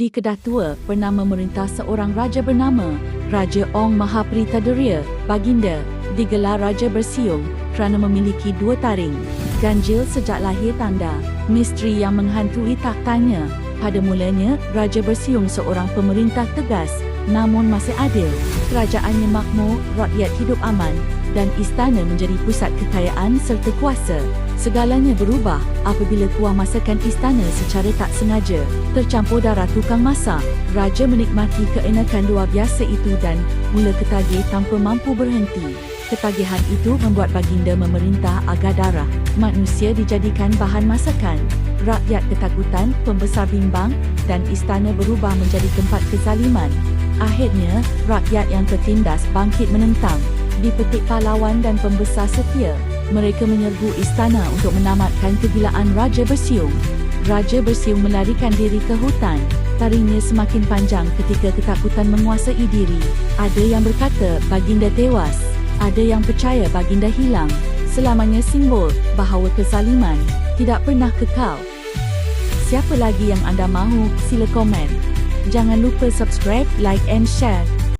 Di Kedah Tua pernah memerintah seorang raja bernama Raja Ong Mahapritaderia, Baginda, digelar Raja Bersiung kerana memiliki dua taring. Ganjil sejak lahir tanda, misteri yang menghantui taktanya. Pada mulanya, Raja Bersiung seorang pemerintah tegas namun masih adil. Kerajaannya makmur, rakyat hidup aman dan istana menjadi pusat kekayaan serta kuasa. Segalanya berubah apabila kuah masakan istana secara tak sengaja tercampur darah tukang masak. Raja menikmati keenakan luar biasa itu dan mula ketagih tanpa mampu berhenti. Ketagihan itu membuat baginda memerintah agar darah manusia dijadikan bahan masakan. Rakyat ketakutan, pembesar bimbang dan istana berubah menjadi tempat kezaliman. Akhirnya, rakyat yang tertindas bangkit menentang. Dipetik pahlawan dan pembesar setia, mereka menyerbu istana untuk menamatkan kegilaan Raja Bersiung. Raja Bersiung melarikan diri ke hutan. Taringnya semakin panjang ketika ketakutan menguasai diri. Ada yang berkata baginda tewas. Ada yang percaya baginda hilang. Selamanya simbol bahawa kezaliman tidak pernah kekal. Siapa lagi yang anda mahu? Sila komen. Jangan lupa subscribe, like and share.